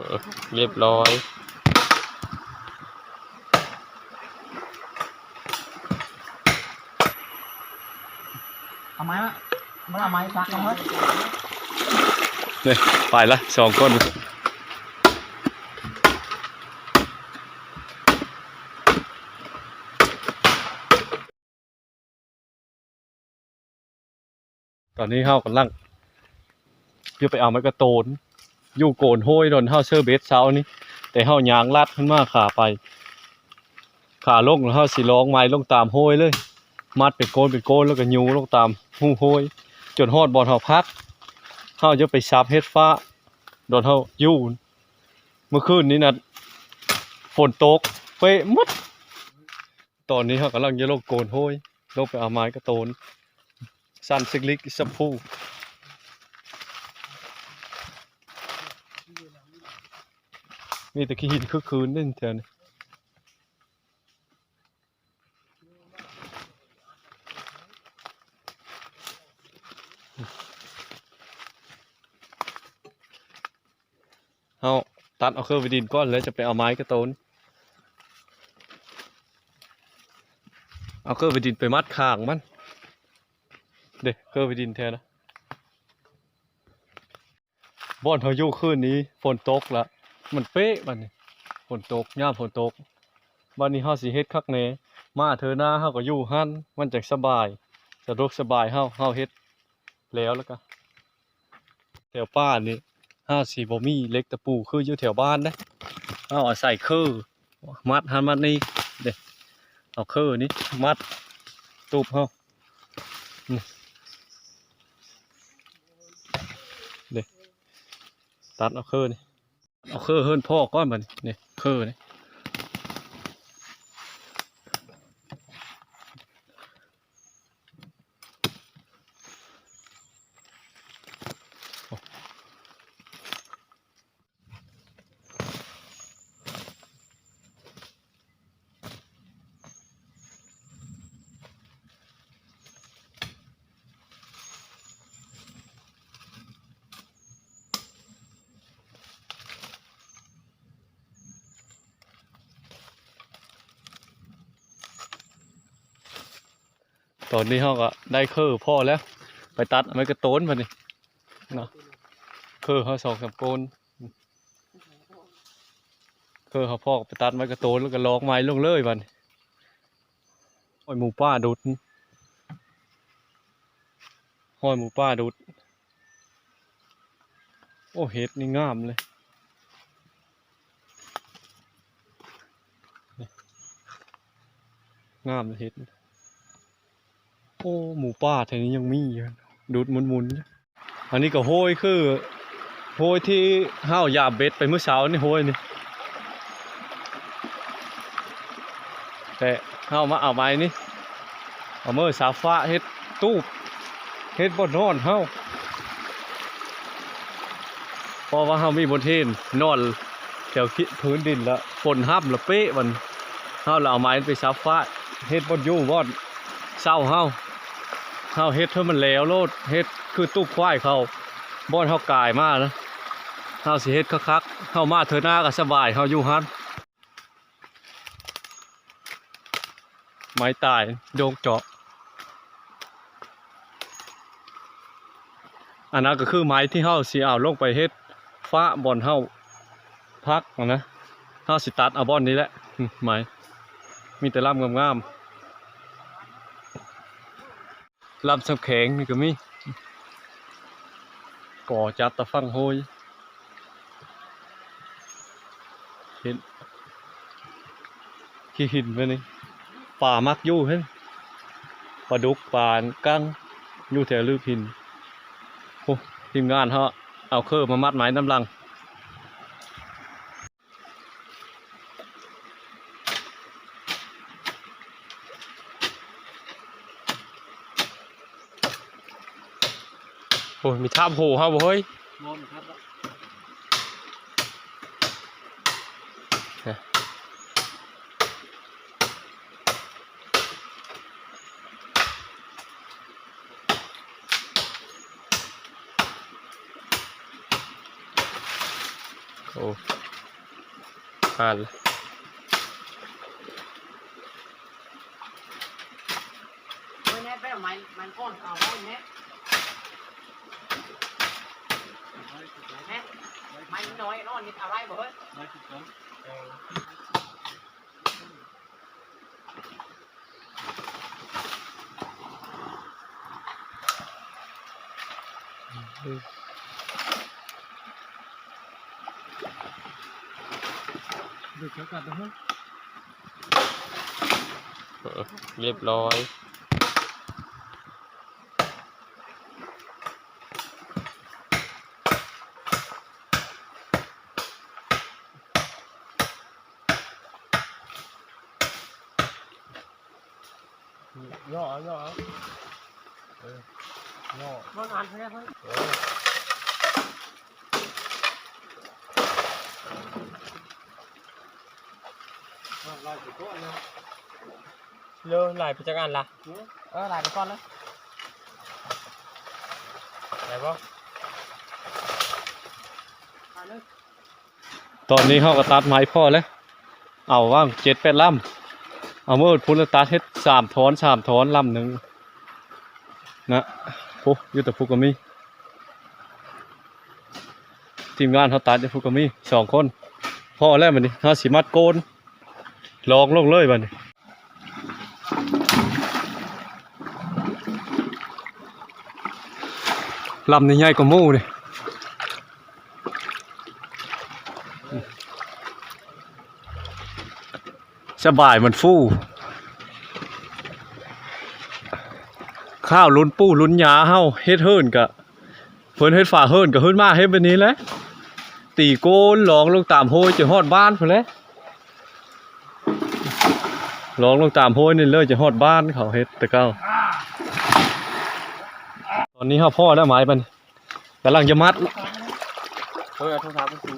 เออเรียบร้อย เอาไม้มาไม่เอาไม้ซักเอาเฮ้ยเนี่ยไปละสองคนตอนนี้เฮากำลังจะไปเอาไม้กระโตน อยู่โกนห้วยโดนเฮาเชอร์เบสเช้านี้แต่เฮายางลัดขึ้นมาขาไป ขาลงแล้วเฮาสิร้องไม้ลงตามห้วยเลย มัดเป็นโกนเป็นโกนแล้วก็ยูลงตามหูห้วยจนฮอดบอลเฮาพักเฮาจะไปซับเฮ็ดฟ้าโดนเฮายู่เมื่อคืนนี้นะฝนตกเป๊ะหมดตอนนี้เฮากำลังจะลงโกนห้ยลงไปเอาไม้กระโตนสั้นซิกลิกสับผู้ มีแต่ขี้หินคือคืนนี่แถวนี้เฮาตัดเอาเครื่องไปดินก้อนแล้วจะไปเอาไม้กระโตนเอาเครื่องไปดินไปมัดข้างมัน เด็กเครื่องไปดินแทนนะบ่อนเขาอยู่คืนนี้ฝนตกละ มันเป๊ะมันนี่ฝนตกย่ามฝนตกวันนี้เฮาสิเฮ็ดคักแหน่มาเธอหน้าเฮาก็อยู่หั่นมันจักสบายสะดวกสบายเฮาเฮาเฮ็ดแล้วแล้วก็แถวป้านนี่เฮาสิบ่มีเล็กตะปูคืออยู่แถวบ้านนะเฮาอาศัยคือมัดหันมัดนี่เด้เอาคือนี่มัดตูบเฮาตัดเอาเคอนี่ เอาเคอเฮิรนพ่อก้อนมันนี่เคอนี่ย ตอนนี้เขาก็ได้เคอพ่อแล้ว ไปตัดไม้กระโตนมานี่เนาะเคอเขาสองสามโกนเคอเขาพ่อก็ไปตัดไม้กระโตนแล้วก็ลอกไม้ลงเลยบันห้อยหมูป้าดุดห้อยหมูป้าดุด โอ้เห็ดนี่งามเลยงามเลยเห็ด โอ้หมูป่าแถวนี้ยังมีอยู่ดูดมุนๆอยู่อันนี้ก็โหยคือโหยที่ห้าวยาเบ็ดไปเมื่อเช้านี่โหยนี่แต่ห้าวมาเอาไม้นี่เอาเมื่อสาฟ้าเฮ็ดตู้เฮ็ดบนนอนเฮาเพราะว่าเฮามีบนเทนนอนแถวพื้นดินล้วฝนห้ามละเป๊ะมันเฮาเราเอาไม้ไปสาฟ้าเฮ็ดบนยู่บอนเศร้าเฮา เฮาเฮ็ดเท่ามันแล้วโลดเฮ็ดคือตู้ควายเขาบ่อนเฮากายมานะเฮาสิเฮ็ดคักๆเฮามาเถอหน้าก็สบายเฮาอยู่หันไม้ตายโดงเจาะอันนั้นก็คือไม้ที่เฮาสิเอาลงไปเฮ็ดฟ้าบ่อนเฮาพักนะเฮาสิตัดเอาบ่อนนี้แหละไม้มีแต่ลำงามๆ ลำสำแข็งนี่ก็มีก่อจับตะฟังโหยเห็นขี้หินไปนี่ป่ามักยู่เห็นปลาดุกปลานกั้งอยู่แถวลือพินโอ้ทีมงานเขาเอาเครื่องมามัดไม้น้ำลัง โอ้ยมีท่ามโหเฮาบ่เฮ้ยงอนครับโอ้อ้ผ่านละ ไม่แน่ไปเอาไม้ไม้ก้อนเอาไว้แน่แน่ไม้น้อยนอนนี่เอาไว้บ่เฮ้ย ดูเกี่ยวกับตรงนั้นเออเรียบร้อยย่อย่อเอาเอ อย่อนอนอ่านไปแล้วเฮ้ยเออลายสิบก้อนเนาะเลิกไหลไปจากอันละเออไหลไปก่อนเลยไหนบ่ตอนนี้เขาก็ตัดไม้พ่อแล้ว เอาว่างเจ็ดแปดลำเอาเมื่อพุทธตัดเฮ็ดสามทอนสามทอนลำหนึ่งนะ โอ้อยุตพุกก็มีทีมงานเขาตัดอยุพุกก็มีสองคนพ่อแล้วมันนี่เขาสิมัดโกนลองลงเลยบัดนี้ลำนี่ใหญ่กว่ามู่นี่สบายมันฟู่ ข้าวลุ้นปู้ลุ้นยาเฮาเฮ็ดเฮิรนกะเพิ่นเฮ็ดฝ่าเฮิรนกะเฮิรนมาเฮ็ดแบบนี้แหละตีโกนหลองลงตามโหยจะฮอดบ้านพุ่นแหละหลองลงตามโหยนี่เลยจะฮอดบ้านเขาเฮ็ดแต่เก้าตอนนี้เฮาพ่อแล้วหมายมันกำลังจะมัดเออโทรศัพท์มันสู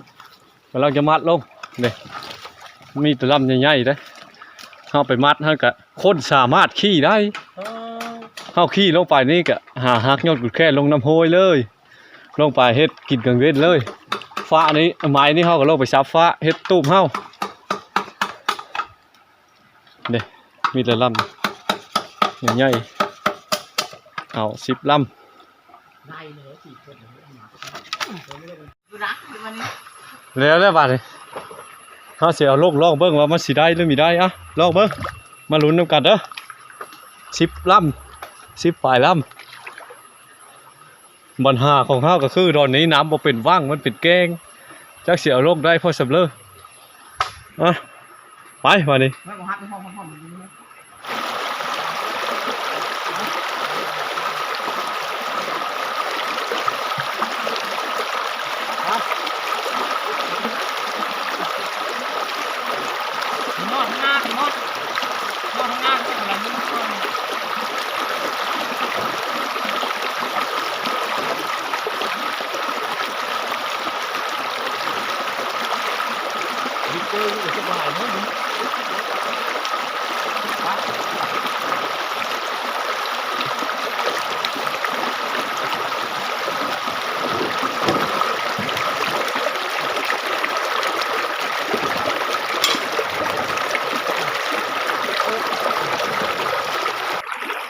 กำลังจะมัดลงนี่มีแตัวลำใหญ่ๆเด้เฮาไปมัดเฮาก็คนสามารถขี่ได้ เออ เฮาขี่ลงไปนี่ก็หาหักยอดกุดแค่ลงน้ำโหยเลย ลงไปเฮ็ดกินกลางเว้นเลยฟ้านี้ไม้นี่เฮาก็ลงไปซับฟ้าเฮ็ดตูบเฮาเด้มีแต่ลำใหญ่ๆเอาสิบลได้เลยสี่คนดูนะดูมันำแล้วแล้วบาดนี้เฮาสิเอาลงลองเบิ่งว่ามันสิได้หรือไม่ได้อะลองเบิ่งมาลุ้นนำกันเด้อสิบลำ สิบปลายลำปัญหาของข้าก็คือตอนนี้น้ำบ่เป็นว่างมันเป็นแกงจักสิเอาลงได้พอสำเร็จอะไปมานี่ ไม่ก็ฮักในห้องห้องห้องนี้นะนอนหน้านอนนอนหน้าก็อะไรนี่นอน ดิเตอร์อยู่สบายเนาะ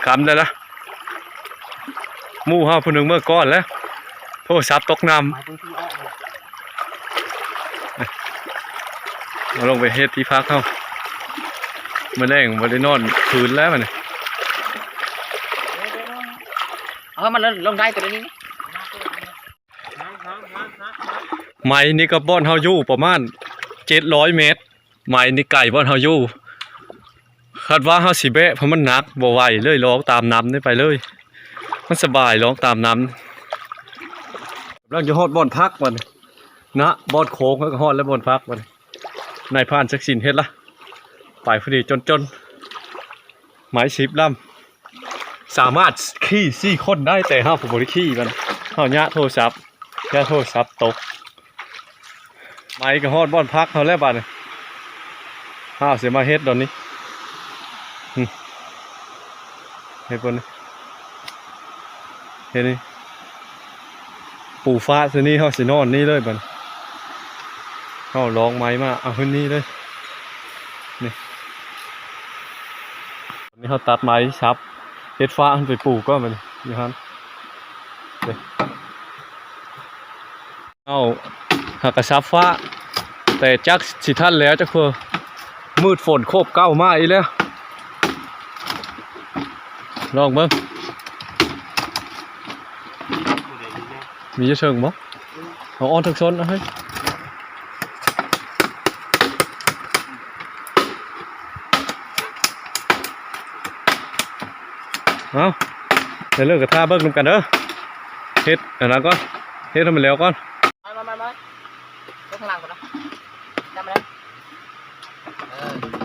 คำได้ละหมู่เฮาผู้หนึงเมื่อก่อนแล้วโทรศัพท์ตกน้หมายถึงที่ออกเลยำมาลงไปเฮ็ดที่พักเฮามื้อแรงบ่ได้นอนคืนแล้วมันนี่เออมันลงได้ตัวนี้ไม้นี่ก็บ่อนเฮาอยู่ประมาณ700เมตรไม้นี่ไก่บ่อนเฮาอยู่ คาดว่าเฮาสิแบะเพราะมันหนักบ่ไหวเลยร้องตามน้ำนี่ไปเลย มันสบายร้องตามน้ำกำลังจะฮอดบ่อนพักมันนะบ่อนโค้งแล้วก็ฮอดแล้วบ่อนพักมันนายพานจักสินเฮ็ดละไปพอดีจนจนๆไม้สิบลำสามารถขี่สี่คนได้แต่ห้าผมบ่ได้ขี่มันเฮาญะโทรศัพท์แค่โทรศัพท์ตกไม้ก็ฮอดบ่อนพักเขาแล้วบานห้าเสียมาเฮ็ดตอนนี้หึ เฮ็ดบนนี้เฮ็ดนี่ปูฟ้าซะนี่เฮาสินอนนี่เลยบัดนี้เฮาลองไม้มาเอาขึ้นนี่เลยนี่วันนี้เฮาตัดไม้ซับเฮ็ดฟ้าขึ้นไปปลูกก็มันอยู่หั่นเอาหากกระซับฟ้า แต่จักสิท่านแล้วจักเพื่อมืดฝนโคบเก้ามาอีแล้ว ลองเบิ่งมีจะเชิงบ่เอาออนทั้งซนเอาให้เอาเดี๋ยวเลิกกับท่าเบิ่งนำกันเด้อเฮ็ดอันนั้นก่อนเฮ็ดให้มันแล้วก่อน มามามามาลงข้างล่างก่อนนะจำมาแล้วเออ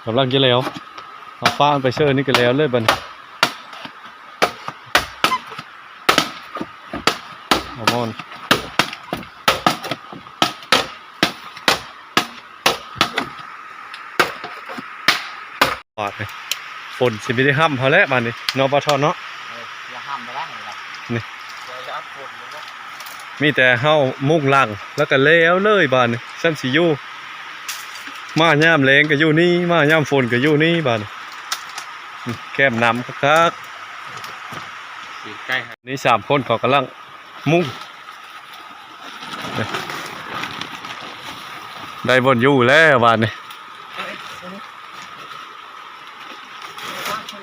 กำลังจะแล้วเอาฟ้ามันไปเชิญนี่ก็แล้วเลยบัดนเอามอนปาดเลยฝนสิไม่ได้ห้ำเขาแล้วบานนี้เนอปทอเนาะเอออย่าห้ามไปแล้วนะครับนี่เดี๋ยวจะอัพคนแล้วก็มีแต่เฮามุ่งหลังแล้วก็แล้วเลยบานนี้ซ้ำสิอยู่ มาย่ามแรงก็อยู่นี่มาย่ามฝนก็อยู่นี่บานนี้อืมแก้มน้ำคักสีใกล้ครับๆนี่สามคนเขากำลังมุ่งนี่ได้บนอยู่แล้วบานนี้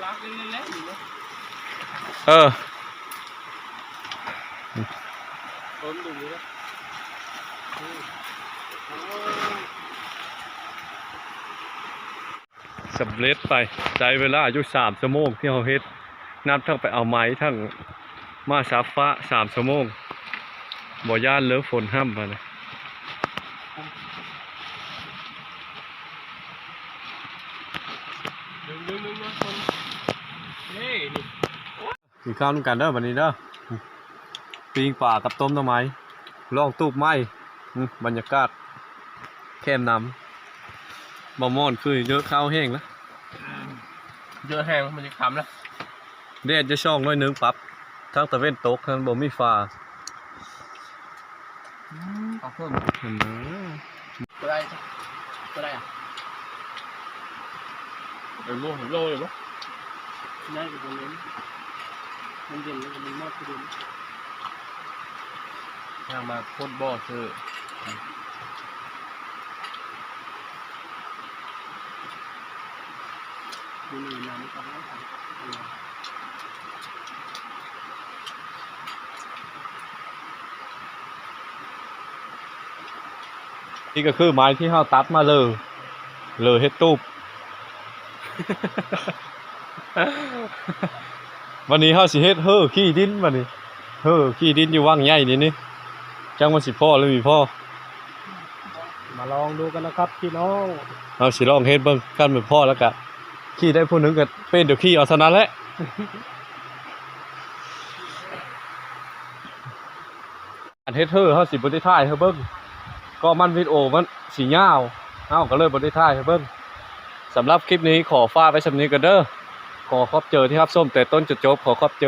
รักเล่นๆอยู่นะเออ ต้นดูนี่นะ สำเร็จไปใช้เวลาอยู่สามชั่วโมงที่เราเฮ็ดนับทั้งไปเอาไม้ทั้งมาซับฟ้าสามชั่วโมงบ่ย่านเลิกฝนห้ำมาเลยกินข้าวด้วยกันเด้อวันนี้เด้อปิงปลากับต้มหน่อไม้ลองตูบไม้บรรยากาศแคมน้ำบ่ม่อนคือเยอะข้าวแห้งแล้ว เยอะแห้งมันจะคำแล้วแดดจะช่องน้อยหนึงปรับทั้งตะเว้นตกทั้งบ่มีฟ้าเอาเพิ่มเห็นไหมก็ได้จ้ะก็ได้อะเป็นโลถึงโลเลยปะได้กับตรงนี้มันเย็นแล้วมันมากขึ้นทางมาโคตรบ่อซื้อ น้ำกับน้ำนี่ก็คือไม้ที่เฮาตัดมาเลย เลยเฮ็ดตูบ วันนี้เฮาสิเฮ็ดเฮ้อขี้ดินวันนี้เฮ้อขี้ดินอยู่ว่างใหญ่นี่นี่จังมันสิพ่อหรือมีพ่อ มาลองดูกันนะครับพี่น้องเอาสิลองเฮ็ดเบิ่งกันเป็นพ่อแล้วก็ ขี้ได้ผู้หนึงก็เป็นเดี๋ยวขี้เอาเท่านั้นแหละอันเฮ็ดเฮ้อเฮาสิบ่ได้ท่ายให้เบิ้งก็มันวิดีโอมันสีเงาเฮาก็เลยบ่ได้ท่ายให้เบิ้งสำหรับคลิปนี้ขอฝากไว้สำนี้กันเด้อขอขอบเจอที่ครับส้มแต่ต้นจุดจบขอขอบเจอ